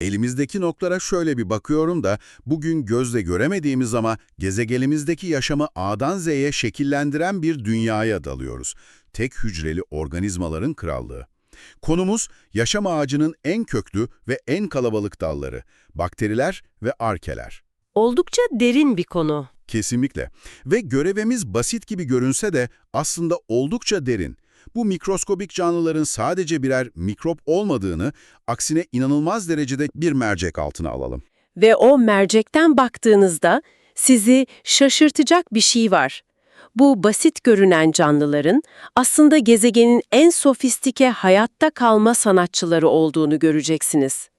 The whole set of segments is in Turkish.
Elimizdeki notlara şöyle bir bakıyorum da bugün gözle göremediğimiz ama gezegenimizdeki yaşamı A'dan Z'ye şekillendiren bir dünyaya dalıyoruz. Tek hücreli organizmaların krallığı. Konumuz yaşam ağacının en köklü ve en kalabalık dalları, bakteriler ve arkeler. Oldukça derin bir konu. Kesinlikle. Ve görevimiz basit gibi görünse de aslında oldukça derin. Bu mikroskobik canlıların sadece birer mikrop olmadığını, aksine inanılmaz derecede bir mercek altına alalım. Ve o mercekten baktığınızda sizi şaşırtacak bir şey var. Bu basit görünen canlıların aslında gezegenin en sofistike hayatta kalma sanatçıları olduğunu göreceksiniz.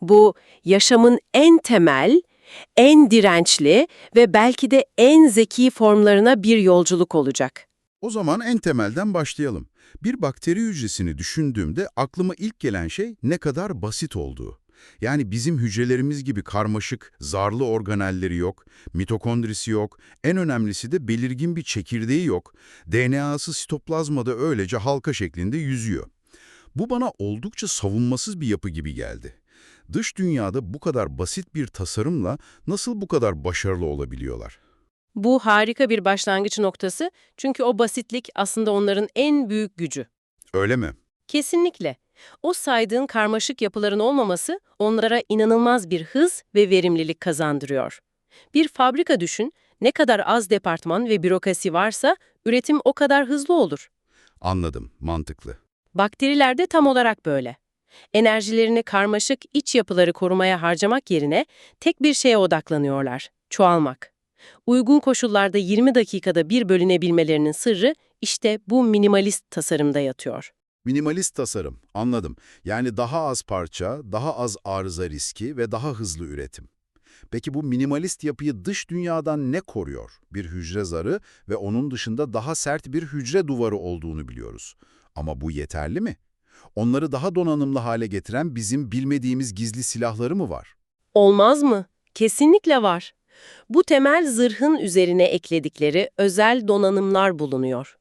Bu yaşamın en temel, en dirençli ve belki de en zeki formlarına bir yolculuk olacak. O zaman en temelden başlayalım. Bir bakteri hücresini düşündüğümde aklıma ilk gelen şey ne kadar basit olduğu. Yani bizim hücrelerimiz gibi karmaşık, zarlı organelleri yok, mitokondrisi yok, en önemlisi de belirgin bir çekirdeği yok, DNA'sı sitoplazmada öylece halka şeklinde yüzüyor. Bu bana oldukça savunmasız bir yapı gibi geldi. Dış dünyada bu kadar basit bir tasarımla nasıl bu kadar başarılı olabiliyorlar? Bu harika bir başlangıç noktası çünkü o basitlik aslında onların en büyük gücü. Öyle mi? Kesinlikle. O saydığın karmaşık yapıların olmaması onlara inanılmaz bir hız ve verimlilik kazandırıyor. Bir fabrika düşün, ne kadar az departman ve bürokrasi varsa üretim o kadar hızlı olur. Anladım, mantıklı. Bakteriler de tam olarak böyle. Enerjilerini karmaşık iç yapıları korumaya harcamak yerine tek bir şeye odaklanıyorlar, çoğalmak. Uygun koşullarda 20 dakikada bir bölünebilmelerinin sırrı işte bu minimalist tasarımda yatıyor. Minimalist tasarım, anladım. Yani daha az parça, daha az arıza riski ve daha hızlı üretim. Peki bu minimalist yapıyı dış dünyadan ne koruyor? Bir hücre zarı ve onun dışında daha sert bir hücre duvarı olduğunu biliyoruz. Ama bu yeterli mi? Onları daha donanımlı hale getiren bizim bilmediğimiz gizli silahları mı var? Olmaz mı? Kesinlikle var. Bu temel zırhın üzerine ekledikleri özel donanımlar bulunuyor.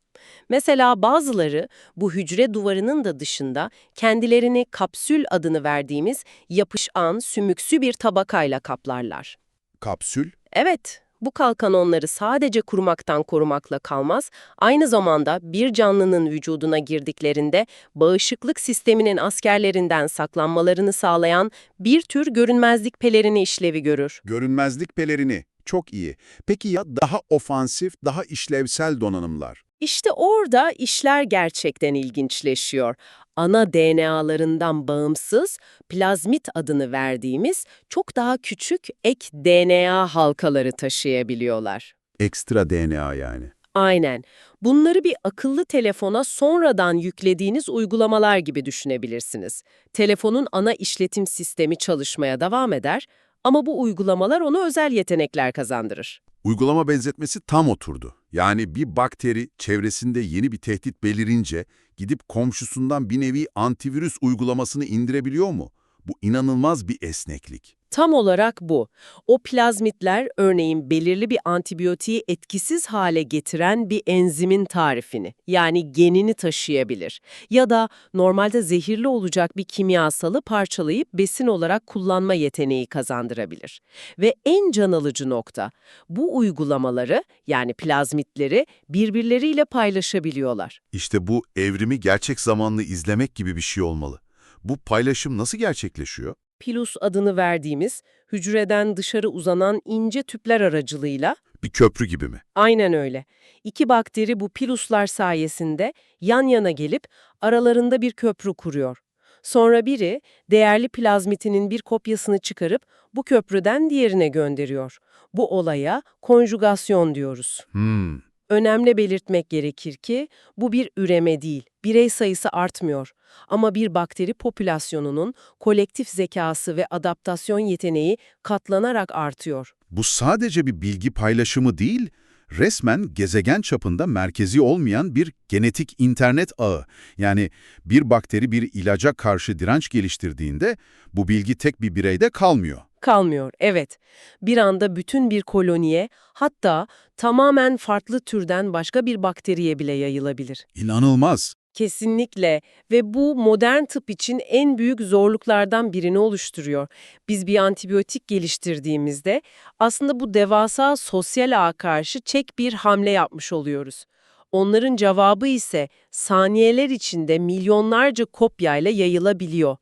Mesela bazıları bu hücre duvarının da dışında kendilerini kapsül adını verdiğimiz yapışan, sümüksü bir tabakayla kaplarlar. Kapsül, Evet, bu kalkan onları sadece kurumaktan korumakla kalmaz, aynı zamanda bir canlının vücuduna girdiklerinde bağışıklık sisteminin askerlerinden saklanmalarını sağlayan bir tür görünmezlik pelerini işlevi görür. görünmezlik pelerini. Çok iyi. Peki ya daha ofansif, daha işlevsel donanımlar? İşte orada işler gerçekten ilginçleşiyor. Ana DNA'larından bağımsız, plazmit adını verdiğimiz çok daha küçük ek DNA halkaları taşıyabiliyorlar. Ekstra DNA yani. Aynen. Bunları bir akıllı telefona sonradan yüklediğiniz uygulamalar gibi düşünebilirsiniz. Telefonun ana işletim sistemi çalışmaya devam eder ama bu uygulamalar ona özel yetenekler kazandırır. Uygulama benzetmesi tam oturdu. Yani bir bakteri çevresinde yeni bir tehdit belirince gidip komşusundan bir nevi antivirüs uygulamasını indirebiliyor mu? Bu inanılmaz bir esneklik. Tam olarak bu. O plazmitler örneğin belirli bir antibiyotiği etkisiz hale getiren bir enzimin tarifini yani genini taşıyabilir. Ya da normalde zehirli olacak bir kimyasalı parçalayıp besin olarak kullanma yeteneği kazandırabilir. Ve en can alıcı nokta bu uygulamaları yani plazmitleri birbirleriyle paylaşabiliyorlar. İşte bu evrimi gerçek zamanlı izlemek gibi bir şey olmalı. Bu paylaşım nasıl gerçekleşiyor? Pilus adını verdiğimiz hücreden dışarı uzanan ince tüpler aracılığıyla Bir köprü gibi mi? Aynen öyle. İki bakteri bu piluslar sayesinde yan yana gelip aralarında bir köprü kuruyor. Sonra biri değerli plazmitinin bir kopyasını çıkarıp bu köprüden diğerine gönderiyor. Bu olaya konjugasyon diyoruz. Hmm. Önemli belirtmek gerekir ki bu bir üreme değil, birey sayısı artmıyor. Ama bir bakteri popülasyonunun kolektif zekası ve adaptasyon yeteneği katlanarak artıyor. Bu sadece bir bilgi paylaşımı değil, resmen gezegen çapında merkezi olmayan bir genetik internet ağı. Yani bir bakteri bir ilaca karşı direnç geliştirdiğinde bu bilgi tek bir bireyde kalmıyor. Kalmıyor, evet. Bir anda bütün bir koloniye, hatta tamamen farklı türden başka bir bakteriye bile yayılabilir. İnanılmaz. Kesinlikle ve bu modern tıp için en büyük zorluklardan birini oluşturuyor. Biz bir antibiyotik geliştirdiğimizde aslında bu devasa sosyal ağa karşı çek bir hamle yapmış oluyoruz. Onların cevabı ise saniyeler içinde milyonlarca kopyayla yayılabiliyor.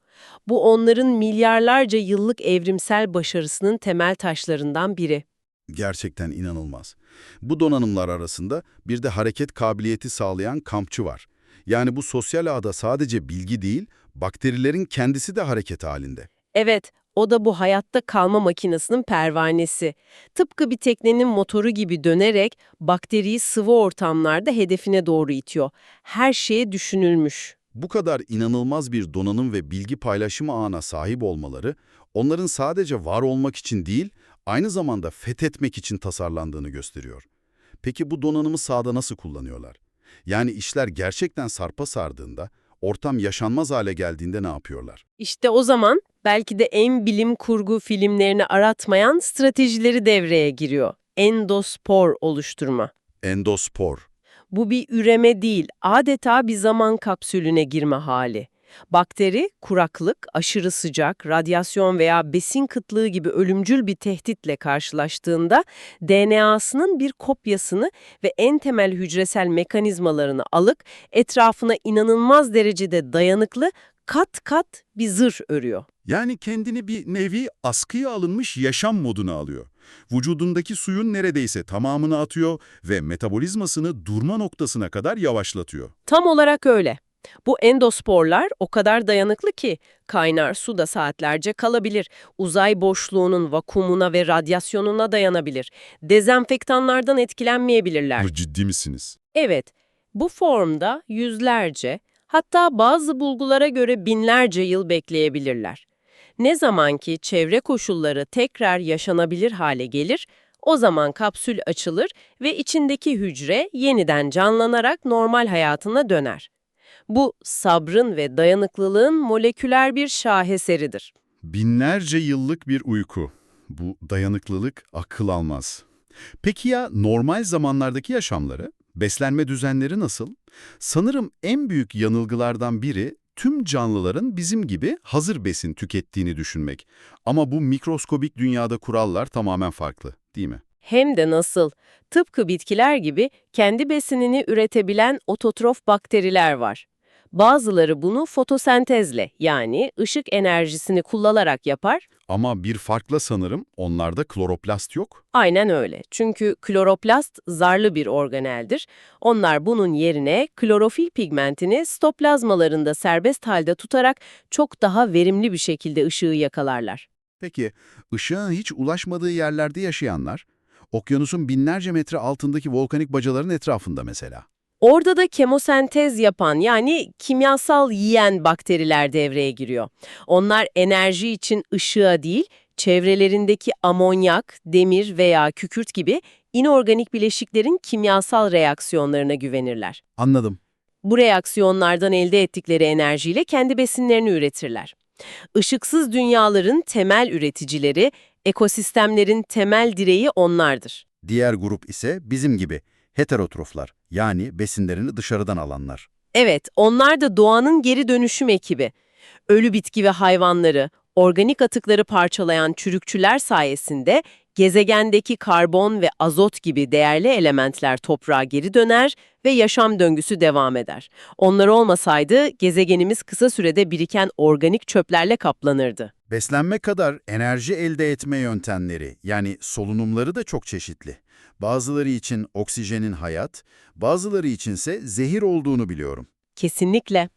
Bu onların milyarlarca yıllık evrimsel başarısının temel taşlarından biri. Gerçekten inanılmaz. Bu donanımlar arasında bir de hareket kabiliyeti sağlayan kampçı var. Yani bu sosyal ağda sadece bilgi değil, bakterilerin kendisi de hareket halinde. Evet, o da bu hayatta kalma makinesinin pervanesi. Tıpkı bir teknenin motoru gibi dönerek bakteriyi sıvı ortamlarda hedefine doğru itiyor. Her şeye düşünülmüş. Bu kadar inanılmaz bir donanım ve bilgi paylaşımı ağına sahip olmaları, onların sadece var olmak için değil, aynı zamanda fethetmek için tasarlandığını gösteriyor. Peki bu donanımı sahada nasıl kullanıyorlar? Yani işler gerçekten sarpa sardığında, ortam yaşanmaz hale geldiğinde ne yapıyorlar? İşte o zaman belki de en bilim kurgu filmlerini aratmayan stratejileri devreye giriyor. Endospor oluşturma. Endospor. Bu bir üreme değil, adeta bir zaman kapsülüne girme hali. Bakteri, kuraklık, aşırı sıcak, radyasyon veya besin kıtlığı gibi ölümcül bir tehditle karşılaştığında DNA'sının bir kopyasını ve en temel hücresel mekanizmalarını alıp etrafına inanılmaz derecede dayanıklı kat kat bir zırh örüyor. Yani kendini bir nevi askıya alınmış yaşam moduna alıyor. Vücudundaki suyun neredeyse tamamını atıyor ve metabolizmasını durma noktasına kadar yavaşlatıyor. Tam olarak öyle. Bu endosporlar o kadar dayanıklı ki kaynar suda saatlerce kalabilir. Uzay boşluğunun vakumuna ve radyasyonuna dayanabilir. Dezenfektanlardan etkilenmeyebilirler. Bu ciddi misiniz? Evet, bu formda yüzlerce, hatta bazı bulgulara göre binlerce yıl bekleyebilirler. Ne zaman ki çevre koşulları tekrar yaşanabilir hale gelir, o zaman kapsül açılır ve içindeki hücre yeniden canlanarak normal hayatına döner. Bu sabrın ve dayanıklılığın moleküler bir şaheseridir. Binlerce yıllık bir uyku. Bu dayanıklılık akıl almaz. Peki ya normal zamanlardaki yaşamları? Beslenme düzenleri nasıl? Sanırım en büyük yanılgılardan biri tüm canlıların bizim gibi hazır besin tükettiğini düşünmek. Ama bu mikroskobik dünyada kurallar tamamen farklı, değil mi? Hem de nasıl? Tıpkı bitkiler gibi kendi besinini üretebilen ototrof bakteriler var. Bazıları bunu fotosentezle yani ışık enerjisini kullanarak yapar. Ama bir farkla sanırım onlarda kloroplast yok. Aynen öyle. Çünkü kloroplast zarlı bir organeldir. Onlar bunun yerine klorofil pigmentini stoplazmalarında serbest halde tutarak çok daha verimli bir şekilde ışığı yakalarlar. Peki ışığın hiç ulaşmadığı yerlerde yaşayanlar, okyanusun binlerce metre altındaki volkanik bacaların etrafında mesela. Orada da kemosentez yapan yani kimyasal yiyen bakteriler devreye giriyor. Onlar enerji için ışığa değil, çevrelerindeki amonyak, demir veya kükürt gibi inorganik bileşiklerin kimyasal reaksiyonlarına güvenirler. Anladım. Bu reaksiyonlardan elde ettikleri enerjiyle kendi besinlerini üretirler. Işıksız dünyaların temel üreticileri, ekosistemlerin temel direği onlardır. Diğer grup ise bizim gibi heterotroflar yani besinlerini dışarıdan alanlar. Evet, onlar da doğanın geri dönüşüm ekibi. Ölü bitki ve hayvanları, organik atıkları parçalayan çürükçüler sayesinde gezegendeki karbon ve azot gibi değerli elementler toprağa geri döner ve yaşam döngüsü devam eder. Onlar olmasaydı gezegenimiz kısa sürede biriken organik çöplerle kaplanırdı. Beslenme kadar enerji elde etme yöntemleri yani solunumları da çok çeşitli. Bazıları için oksijenin hayat, bazıları içinse zehir olduğunu biliyorum. Kesinlikle.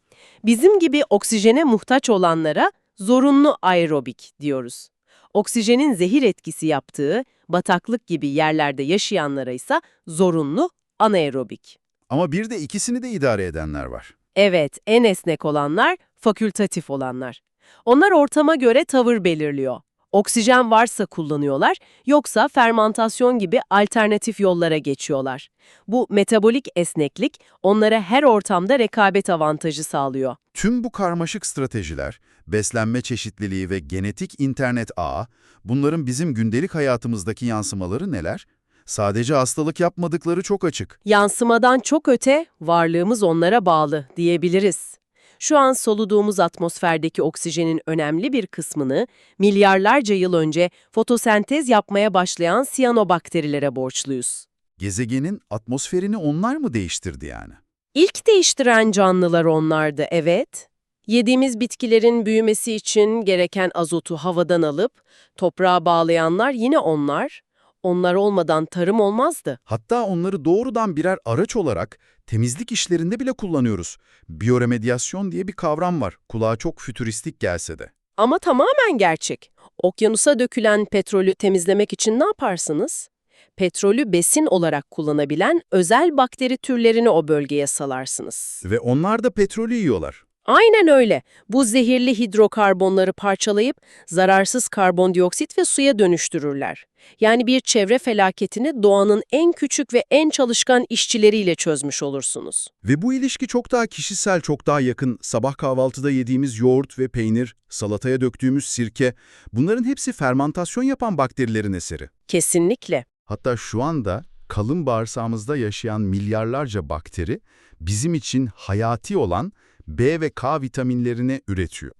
Bizim gibi oksijene muhtaç olanlara zorunlu aerobik diyoruz. Oksijenin zehir etkisi yaptığı bataklık gibi yerlerde yaşayanlara ise zorunlu anaerobik. Ama bir de ikisini de idare edenler var. Evet, en esnek olanlar, fakültatif olanlar. Onlar ortama göre tavır belirliyor. Oksijen varsa kullanıyorlar, yoksa fermantasyon gibi alternatif yollara geçiyorlar. Bu metabolik esneklik onlara her ortamda rekabet avantajı sağlıyor. Tüm bu karmaşık stratejiler, beslenme çeşitliliği ve genetik internet ağı, bunların bizim gündelik hayatımızdaki yansımaları neler? Sadece hastalık yapmadıkları çok açık. Yansımadan çok öte, varlığımız onlara bağlı diyebiliriz. Şu an soluduğumuz atmosferdeki oksijenin önemli bir kısmını milyarlarca yıl önce fotosentez yapmaya başlayan siyanobakterilere borçluyuz. Gezegenin atmosferini onlar mı değiştirdi yani? İlk değiştiren canlılar onlardı, evet. Yediğimiz bitkilerin büyümesi için gereken azotu havadan alıp toprağa bağlayanlar yine onlar. Onlar olmadan tarım olmazdı. Hatta onları doğrudan birer araç olarak temizlik işlerinde bile kullanıyoruz. Biyoremediasyon diye bir kavram var. Kulağa çok fütüristik gelse de. Ama tamamen gerçek. Okyanusa dökülen petrolü temizlemek için ne yaparsınız? Petrolü besin olarak kullanabilen özel bakteri türlerini o bölgeye salarsınız. Ve onlar da petrolü yiyorlar. Aynen öyle. Bu zehirli hidrokarbonları parçalayıp zararsız karbondioksit ve suya dönüştürürler. Yani bir çevre felaketini doğanın en küçük ve en çalışkan işçileriyle çözmüş olursunuz. Ve bu ilişki çok daha kişisel, çok daha yakın. Sabah kahvaltıda yediğimiz yoğurt ve peynir, salataya döktüğümüz sirke, bunların hepsi fermantasyon yapan bakterilerin eseri. Kesinlikle. Hatta şu anda kalın bağırsağımızda yaşayan milyarlarca bakteri bizim için hayati olan B ve K vitaminlerini üretiyor.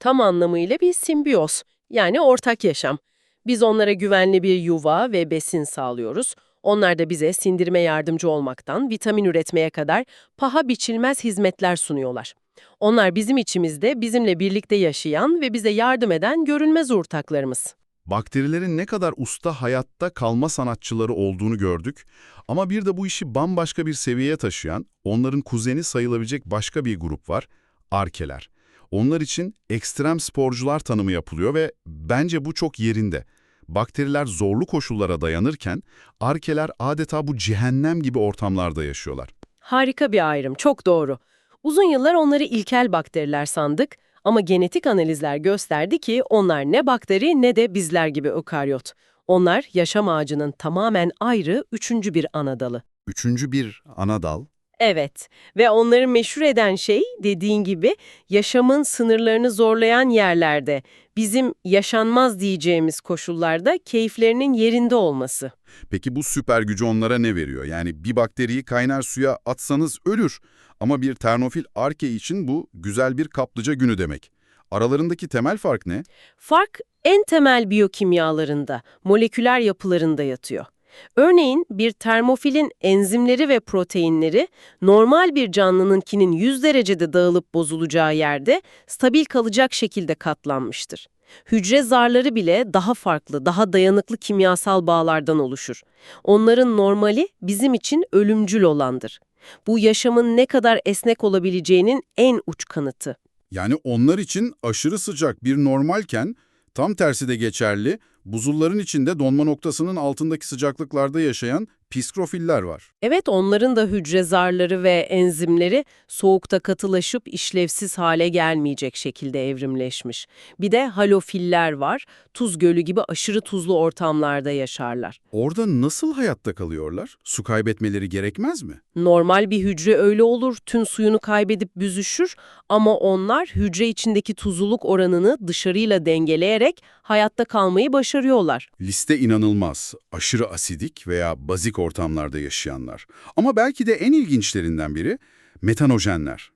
Tam anlamıyla bir simbiyoz, yani ortak yaşam. Biz onlara güvenli bir yuva ve besin sağlıyoruz. Onlar da bize sindirime yardımcı olmaktan vitamin üretmeye kadar paha biçilmez hizmetler sunuyorlar. Onlar bizim içimizde bizimle birlikte yaşayan ve bize yardım eden görünmez ortaklarımız. Bakterilerin ne kadar usta hayatta kalma sanatçıları olduğunu gördük ama bir de bu işi bambaşka bir seviyeye taşıyan, onların kuzeni sayılabilecek başka bir grup var, arkeler. Onlar için ekstrem sporcular tanımı yapılıyor ve bence bu çok yerinde. Bakteriler zorlu koşullara dayanırken, arkeler adeta bu cehennem gibi ortamlarda yaşıyorlar. Harika bir ayrım, çok doğru. Uzun yıllar onları ilkel bakteriler sandık ama genetik analizler gösterdi ki onlar ne bakteri ne de bizler gibi ökaryot. Onlar yaşam ağacının tamamen ayrı üçüncü bir ana dalı. Üçüncü bir ana dal, Evet ve onları meşhur eden şey dediğin gibi yaşamın sınırlarını zorlayan yerlerde, bizim yaşanmaz diyeceğimiz koşullarda keyiflerinin yerinde olması. Peki bu süper gücü onlara ne veriyor? Yani bir bakteriyi kaynar suya atsanız ölür. Ama bir ternofil arke için bu güzel bir kaplıca günü demek. Aralarındaki temel fark ne? Fark en temel biyokimyalarında, moleküler yapılarında yatıyor. Örneğin bir termofilin enzimleri ve proteinleri normal bir canlınınkinin 100 derecede dağılıp bozulacağı yerde stabil kalacak şekilde katlanmıştır. Hücre zarları bile daha farklı, daha dayanıklı kimyasal bağlardan oluşur. Onların normali bizim için ölümcül olandır. Bu yaşamın ne kadar esnek olabileceğinin en uç kanıtı. Yani onlar için aşırı sıcak bir normalken tam tersi de geçerli, buzulların içinde donma noktasının altındaki sıcaklıklarda yaşayan piskrofiller var. Evet, onların da hücre zarları ve enzimleri soğukta katılaşıp işlevsiz hale gelmeyecek şekilde evrimleşmiş. Bir de halofiller var, tuz gölü gibi aşırı tuzlu ortamlarda yaşarlar. Orada nasıl hayatta kalıyorlar? Su kaybetmeleri gerekmez mi? Normal bir hücre öyle olur, tüm suyunu kaybedip büzüşür ama onlar hücre içindeki tuzluluk oranını dışarıyla dengeleyerek hayatta kalmayı başarıyorlar. Liste inanılmaz. Aşırı asidik veya bazik ortamlarda yaşayanlar. Ama belki de en ilginçlerinden biri metanojenler.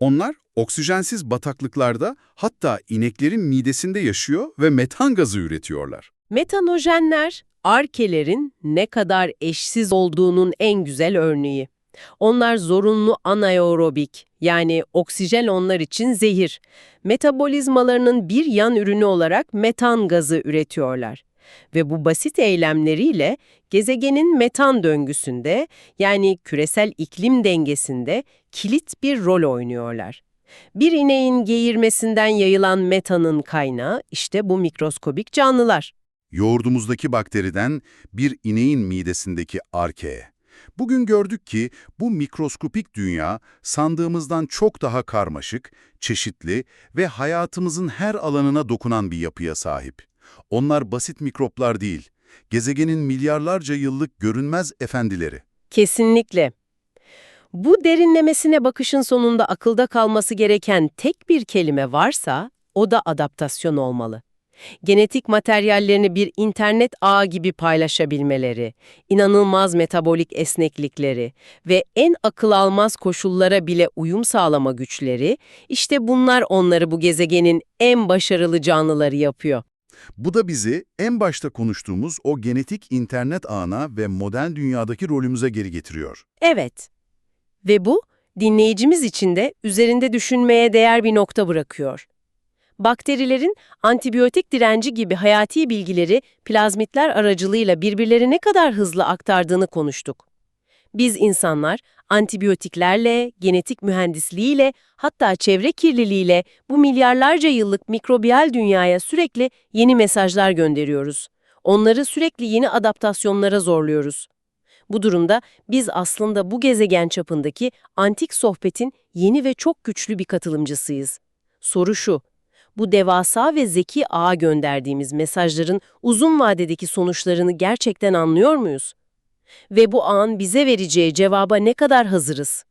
Onlar oksijensiz bataklıklarda hatta ineklerin midesinde yaşıyor ve metan gazı üretiyorlar. Metanojenler, arkelerin ne kadar eşsiz olduğunun en güzel örneği. Onlar zorunlu anaerobik, yani oksijen onlar için zehir. Metabolizmalarının bir yan ürünü olarak metan gazı üretiyorlar. Ve bu basit eylemleriyle gezegenin metan döngüsünde, yani küresel iklim dengesinde kilit bir rol oynuyorlar. Bir ineğin geğirmesinden yayılan metanın kaynağı işte bu mikroskobik canlılar. Yoğurdumuzdaki bakteriden bir ineğin midesindeki arkeye. Bugün gördük ki bu mikroskopik dünya sandığımızdan çok daha karmaşık, çeşitli ve hayatımızın her alanına dokunan bir yapıya sahip. Onlar basit mikroplar değil, gezegenin milyarlarca yıllık görünmez efendileri. Kesinlikle. Bu derinlemesine bakışın sonunda akılda kalması gereken tek bir kelime varsa o da adaptasyon olmalı. Genetik materyallerini bir internet ağı gibi paylaşabilmeleri, inanılmaz metabolik esneklikleri ve en akıl almaz koşullara bile uyum sağlama güçleri, işte bunlar onları bu gezegenin en başarılı canlıları yapıyor. Bu da bizi en başta konuştuğumuz o genetik internet ağına ve modern dünyadaki rolümüze geri getiriyor. Evet. Ve bu, dinleyicimiz için de üzerinde düşünmeye değer bir nokta bırakıyor. Bakterilerin antibiyotik direnci gibi hayati bilgileri plazmitler aracılığıyla birbirleri ne kadar hızlı aktardığını konuştuk. Biz insanlar antibiyotiklerle, genetik mühendisliğiyle, hatta çevre kirliliğiyle bu milyarlarca yıllık mikrobiyal dünyaya sürekli yeni mesajlar gönderiyoruz. Onları sürekli yeni adaptasyonlara zorluyoruz. Bu durumda biz aslında bu gezegen çapındaki antik sohbetin yeni ve çok güçlü bir katılımcısıyız. Soru şu, bu devasa ve zeki ağa gönderdiğimiz mesajların uzun vadedeki sonuçlarını gerçekten anlıyor muyuz? Ve bu ağın bize vereceği cevaba ne kadar hazırız?